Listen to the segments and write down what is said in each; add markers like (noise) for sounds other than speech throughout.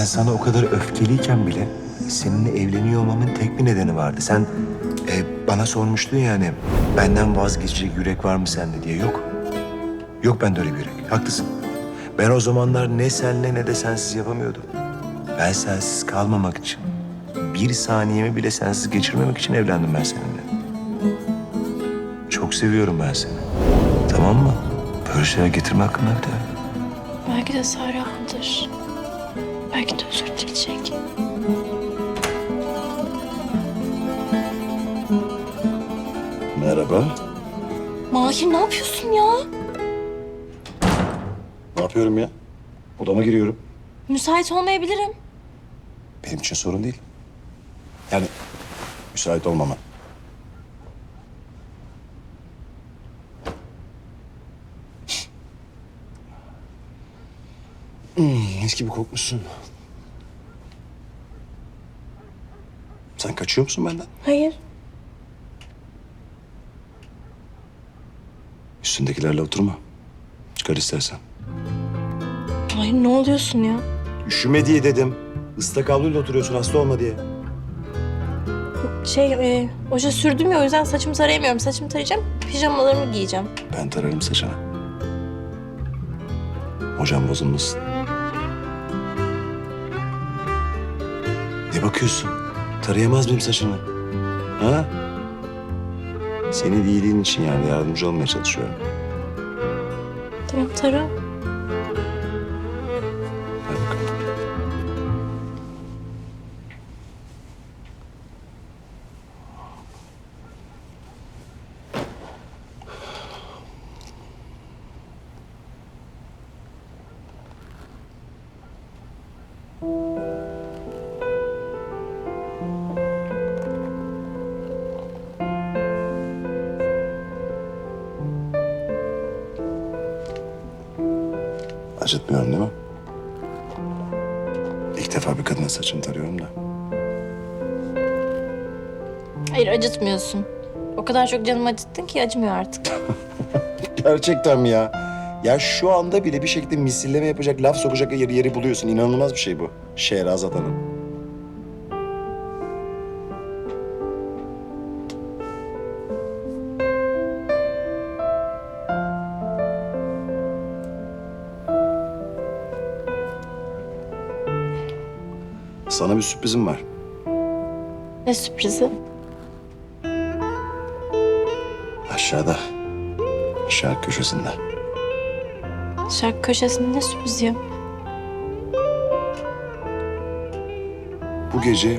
Ben sana o kadar öfkeliyken bile seninle evleniyor olmamın tek bir nedeni vardı. Sen e, bana sormuştun yani benden vazgeçecek yürek var mı sende diye. Yok. Yok bende öyle bir yürek. Haklısın. Ben o zamanlar ne senle ne de sensiz yapamıyordum. Ben sensiz kalmamak için, bir saniyemi bile sensiz geçirmemek için evlendim ben seninle. Çok seviyorum ben seni. Tamam mı? Böyle şeyler getirme hakkında bir daha. Belki de haklıdır. Belki de özür dileyecek. Merhaba. Mahir ne yapıyorsun ya? Ne yapıyorum ya? Odama giriyorum. Müsait olmayabilirim. Benim için sorun değil. Yani müsait olmama. Hmm, mis gibi kokmuşsun. Sen kaçıyor musun benden? Hayır. Üstündekilerle oturma. Çıkar istersen. Hayır ne oluyorsun ya? Üşüme diye dedim. Islak havluyla oturuyorsun hasta olma diye. Şey, e, oje sürdüm ya o yüzden saçımı tarayamıyorum. Saçımı tarayacağım, pijamalarımı giyeceğim. Ben tararım saçını. Hocam bozulmasın. Ne bakıyorsun? Tarayamaz mıyım saçını? Ha? Senin iyiliğin için yani yardımcı olmaya çalışıyorum. Tamam tara. Acıtmıyorum değil mi? İlk defa bir kadının saçını tarıyorum da. Hayır acıtmıyorsun. O kadar çok canımı acıttın ki acımıyor artık. (laughs) Gerçekten mi ya? Ya şu anda bile bir şekilde misilleme yapacak, laf sokacak yeri, yeri buluyorsun. İnanılmaz bir şey bu. Şehrazat Hanım. Sana bir sürprizim var. Ne sürprizi? Aşağıda. Aşağı köşesinde. Şarkı köşesinde ne sürprizi ya? Bu gece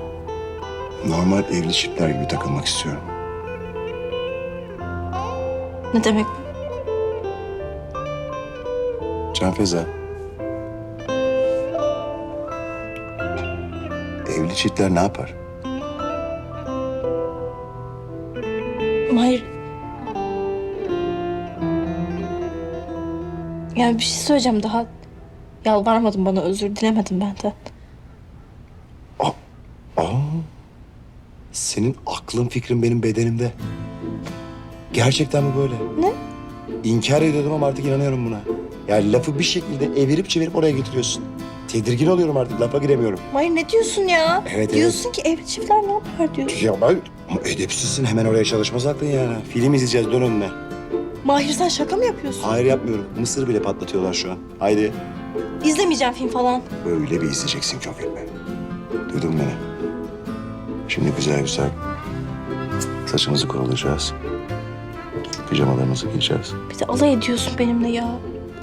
normal evli çiftler gibi takılmak istiyorum. Ne demek bu? Can Feza. Evli çiftler ne yapar? Hayır. Yani bir şey söyleyeceğim daha. Yalvarmadım bana özür dilemedim benden. Aa, senin aklın fikrin benim bedenimde. Gerçekten mi böyle? Ne? İnkar ediyordum ama artık inanıyorum buna. Yani lafı bir şekilde evirip çevirip oraya getiriyorsun. Tedirgin oluyorum artık, lafa giremiyorum. Hayır ne diyorsun ya? Evet, evet. Diyorsun ki evli çiftler ne yapar diyorsun. Ya ben ama edepsizsin, hemen oraya çalışmaz aklın yani. Film izleyeceğiz, dön önüne. Mahir sen şaka mı yapıyorsun? Hayır yapmıyorum, mısır bile patlatıyorlar şu an. Haydi. İzlemeyeceğim film falan. Böyle bir izleyeceksin ki o filmi. Duydun beni? Şimdi güzel güzel saçımızı kurulayacağız. Pijamalarımızı giyeceğiz. Bir de alay ediyorsun benimle ya.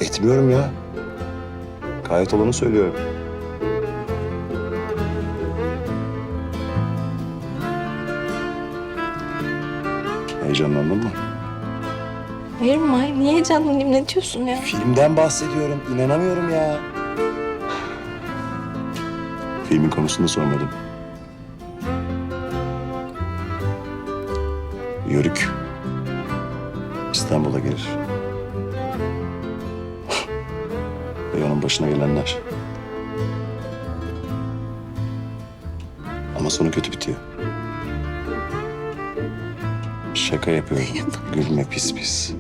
Etmiyorum ya. Gayet olanı söylüyorum. Heyecanlandın mı? Hayır Mahir niye heyecanlanayım ne diyorsun ya? Filmden bahsediyorum. İnanamıyorum ya. Filmin konusunu sormadım. Yörük İstanbul'a gelir. (laughs) Ve onun başına gelenler. Ama sonu kötü bitiyor. Şaka yapıyorum. (laughs) Gülme pis pis.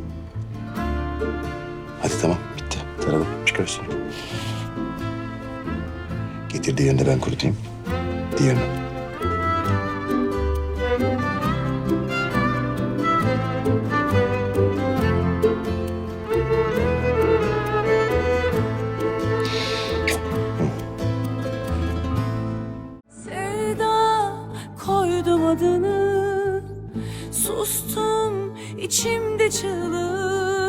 Hadi tamam bitti. Taradım. Çıkıyorsun. Getir diğerini de ben kurutayım. Diğerini. Sevda koydum adını Sustum içimde Üğür